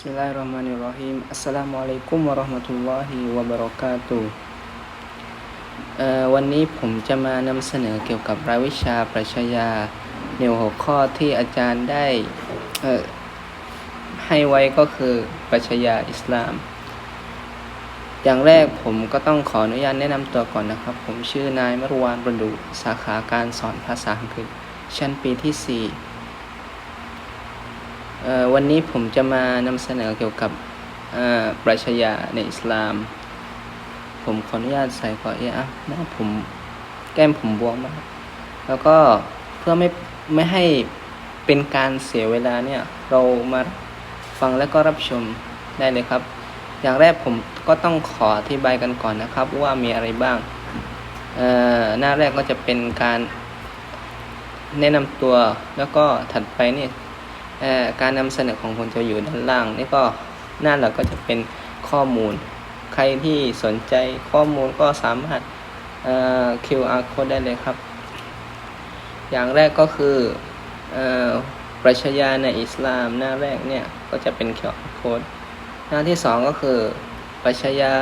บิสมิลลาฮิรเราะห์มานิรเราะฮีมอัสสลามุอะลัยกุมวะเราะห์มะตุลลอฮิวะบะเราะกาตุฮ์เอ่อวันนี้ผมจะมานำเสนอเกี่ยวกับรายวิชาปรัชญาในหัวข้อที่อาจารย์ได้ให้ไว้ก็คือปรัชญาอิสลาม อย่างแรกผมก็ต้องขออนุญาตแนะนำตัวก่อนนะครับ ผมชื่อนายมรวานบรรดุสาขาการสอนภาษาอังกฤษ ชั้นปีที่ 4 วันนี้ผมจะมานำเสนอเกี่ยวกับปรัชญาในอิสลาม ผมขออนุญาตใส่ก่อนเอะอะหน้าผมแก้มผมบวมมาก แล้วก็เพื่อไม่ไม่ให้เป็นการเสียเวลาเนี่ย เรามาฟังและก็รับชมได้เลยครับ อย่างแรกผมก็ต้องขออธิบายกันก่อนนะครับ ว่ามีอะไรบ้าง หน้าแรกก็จะเป็นการแนะนำตัวแล้วก็ถัดไปนี่ การนำเสนอของผมจะอยู่ด้านล่าง นี่ก็หน้าหลักก็จะเป็นข้อมูล ใครที่สนใจข้อมูลก็สามารถเอ่อ QR code ได้เลยครับ อย่างแรกก็คือเอ่อปรัชญาในอิสลามหน้าแรกเนี่ย ก็จะเป็น QR code หน้าที่สองก็คือปรัชญา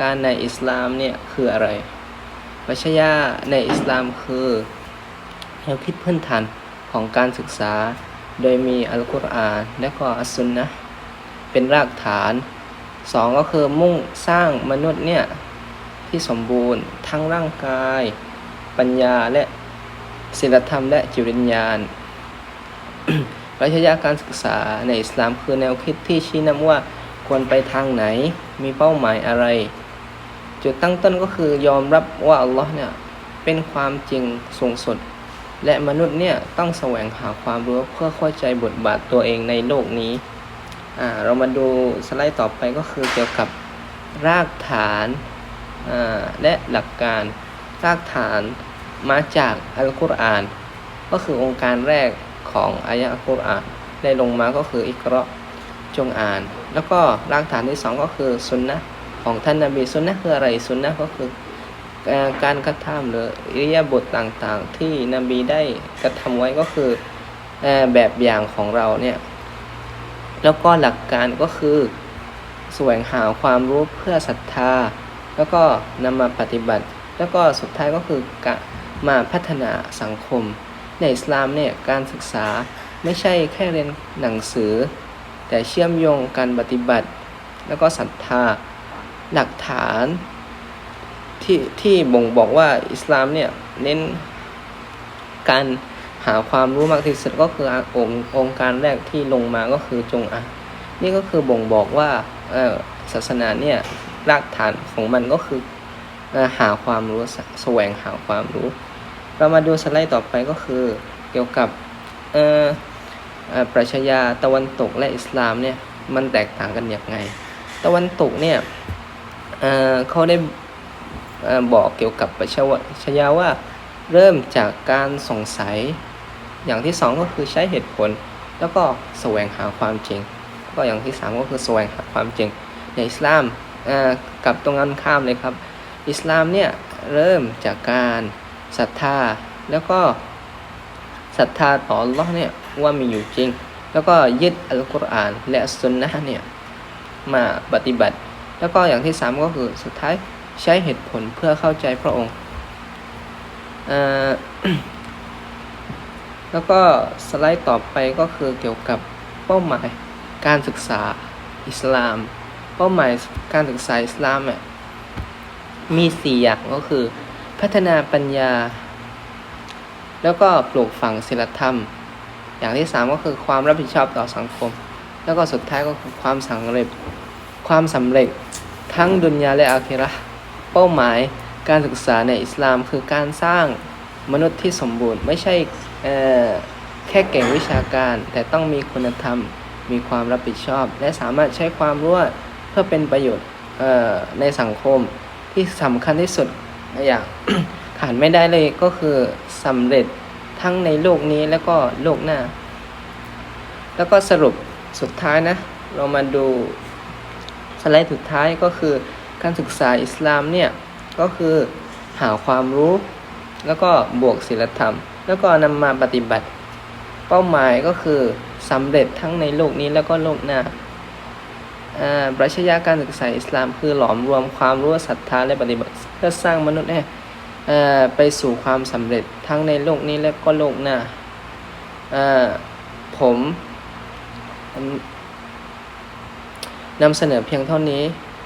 การในอิสลามเนี่ยคืออะไรปรัชญาในอิสลามคือแนวคิดพื้นฐานของการศึกษา โดยมีอัลกุรอานและก็อัสซุนนะเป็นรากฐานสองก็คือมุ่งสร้างมนุษย์เนี่ยที่สมบูรณ์ทั้งร่างกาย ปัญญาและศีลธรรมและจิตวิญญาณปรัชญาการศึกษาในอิสลามคือแนวคิดที่ชี้นำว่าควรไปทางไหนมีเป้าหมายอะไร จุดตั้งต้นก็คือยอมรับว่าอัลลอฮ์เนี่ยเป็นความจริงสูงสุด และมนุษย์เนี่ยต้องแสวงหาความรู้เพื่อเข้าใจบทบาทตัวเองในโลกนี้อ่าเรามาดูสไลด์ต่อไปก็คือเกี่ยวกับรากฐานอ่าและหลักการรากฐานมาจากอัลกุรอาน ก็คือองค์การแรกของอายะอัลกุรอานได้ลงมาก็คืออิกราะจงอ่าน แล้วก็รากฐานที่สองก็คือสุนนะของท่านนบีสุนนะคืออะไรสุนนะก็คือ การกระทำหรืออิริยาบถต่างๆ ที่นบีได้กระทำไว้ก็คือแบบอย่างของเราเนี่ย แล้วก็หลักการก็คือแสวงหาความรู้เพื่อศรัทธา แล้วก็นำมาปฏิบัติ แล้วก็สุดท้ายก็คือกะมาพัฒนาสังคม ในอิสลามเนี่ยการศึกษาไม่ใช่แค่เรียนหนังสือ แต่เชื่อมโยงการปฏิบัติ แล้วก็ศรัทธา หลักฐาน ที่ที่บ่งบอกว่าอิสลามเนี่ยเน้นการหาความรู้มากที่สุดก็คือองค์องค์การแรกที่ลงมาก็คือจงอานนี่ก็คือบ่งบอกว่าศาสนาเนี่ยรากฐานของมันก็คืออหาความรู้แสแสวงหาความรู้ เรามาดูสไลด์ต่อไปก็คือเกี่ยวกับอ่อเอ่อปรัชญาตะวันตกและอิสลามเนี่ยมันแตกต่างกันอย่างไง ตะวันตกเนี่ยเขาได้ บอกเกี่ยวกับปรัชวชญาว่าเริ่มจากการสงสัย อย่างที่สองก็คือใช้เหตุผล แล้วก็แสวงหาความจริง ก็อย่างที่สามก็คือแสวงหาความจริง ในอิสลามกับตรงกันข้ามเลยครับ อิสลามเนี่ยเริ่มจากการศรัทธา แล้วก็ศรัทธาต่อ Allah เนี่ยว่ามีอยู่จริง แล้วก็ยึดอัลกุรอานและสุนนะเนี่ยมาปฏิบัติ แล้วก็อย่างที่สามก็คือสุดท้าย ใช้เหตุผลเพื่อเข้าใจพระองค์แล้วก็สไลด์ต่อไปก็คือเกี่ยวกับเป้าหมายการศึกษาอิสลาม เป้าหมายการศึกษาอิสลามอะมีสี่อย่างก็คือ พัฒนาปัญญา แล้วก็ปลูกฝังศีลธรรม อย่างที่สามก็คือความรับผิดชอบต่อสังคม แล้วก็สุดท้ายก็คือความสำเร็จความสำเร็จทั้งดุนยาและอาคิรา เป้าหมายการศึกษาในอิสลามคือการสร้างมนุษย์ที่สมบูรณ์ไม่ใช่แค่เก่งวิชาการ แต่ต้องมีคุณธรรม มีความรับผิดชอบ และสามารถใช้ความรู้เพื่อเป็นประโยชน์ในสังคมที่สำคัญที่สุดอย่างขาดไม่ได้เลยก็คือสำเร็จทั้งในโลกนี้แล้วก็โลกหน้า แล้วก็สรุปสุดท้ายนะ เรามาดูสไลด์สุดท้ายก็คือ การศึกษาอิสลามเนี่ยก็คือหาความรู้ แล้วก็บวกศีลธรรม แล้วก็นำมาปฏิบัติ เป้าหมายก็คือสำเร็จทั้งในโลกนี้แล้วก็โลกหน้าปรัชญาการศึกษาอิสลามคือหลอมรวมความรู้ศรัทธาและปฏิบัติเพื่อสร้างมนุษย์ให้ไปสู่ความสำเร็จทั้งในโลกนี้และก็โลกหน้าผมนำเสนอเพียงเท่านี้